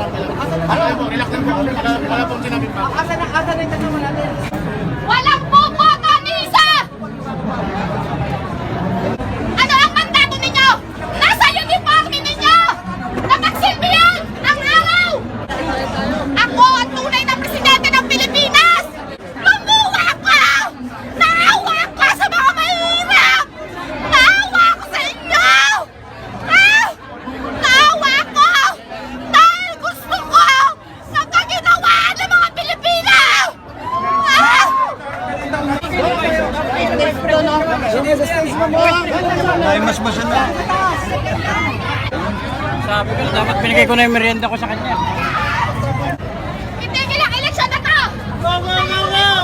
Ano po, relax lang po. Wala pong sinabi pa. Asa na, asa na yung tanong natin? Ay, mas masya na. Sabi ko, dapat binigay ko na yung merienda ko sa kanya. Hindi nila eleksyon na to! Go, go, go, go!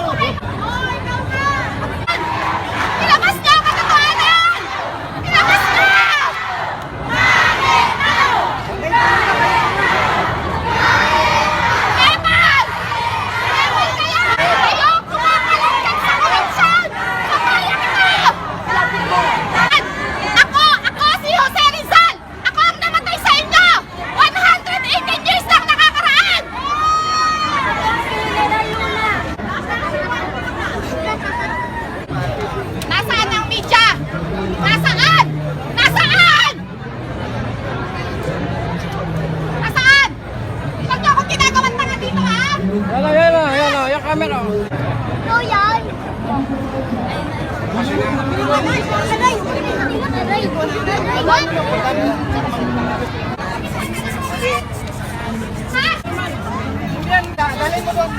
Dalay mo doon.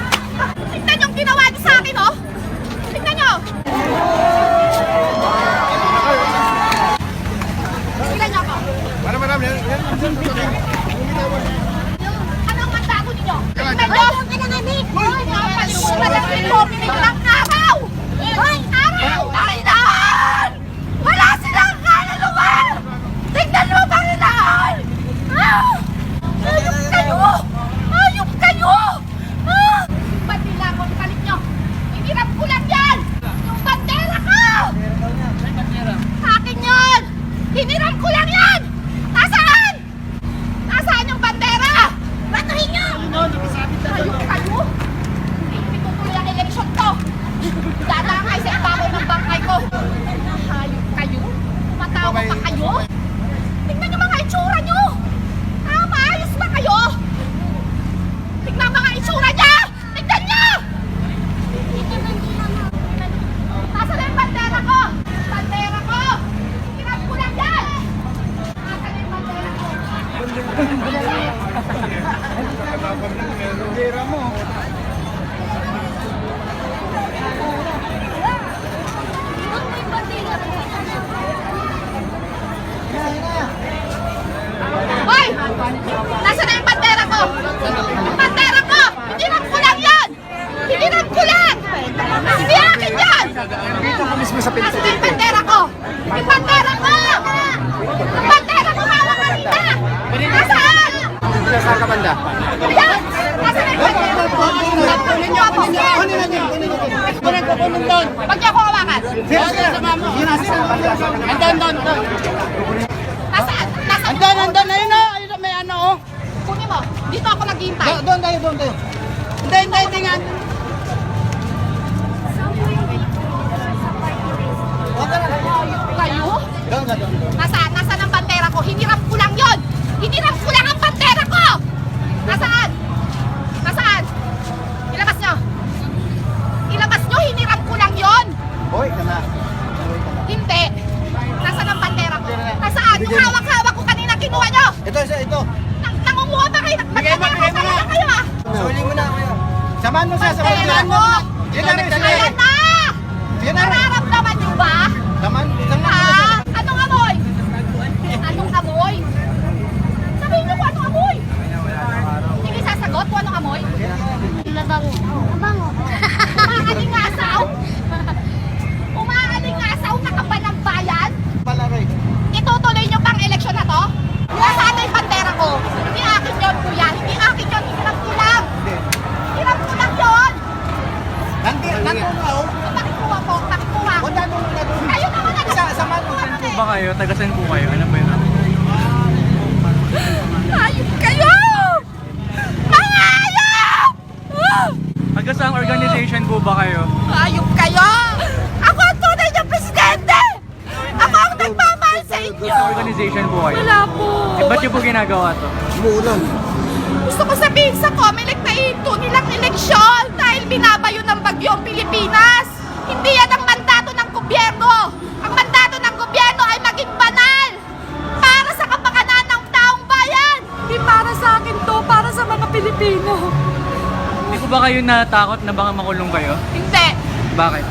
Nasaan? Nasaan ka! Nasa na yung hawak-hawak ko kanina kinuha oh, nyo! Ito, ito, ito. Nang- Nangunguha pa kayo! Bigay mo, bigay mo na. Magkakasalanan kayo! Ah. Suli mo na ako yun. Samahan mo siya, samahan mo. Ayan mo! Yan na rin. Ayan na! ba kayo? Taga saan po kayo? Ano ba yun? Ayop kayo! Mga ayop! Taga organization po ba kayo? Ayop kayo! Ako ang tunay na presidente! Ako ang nagmamahal sa inyo! Sa organization po kayo? Wala po. Eh, ba't niyo po ginagawa to? Gusto ko sabihin sa comment Pilipino. Hindi ko ba kayo natakot na baka makulong kayo? Hindi. Bakit?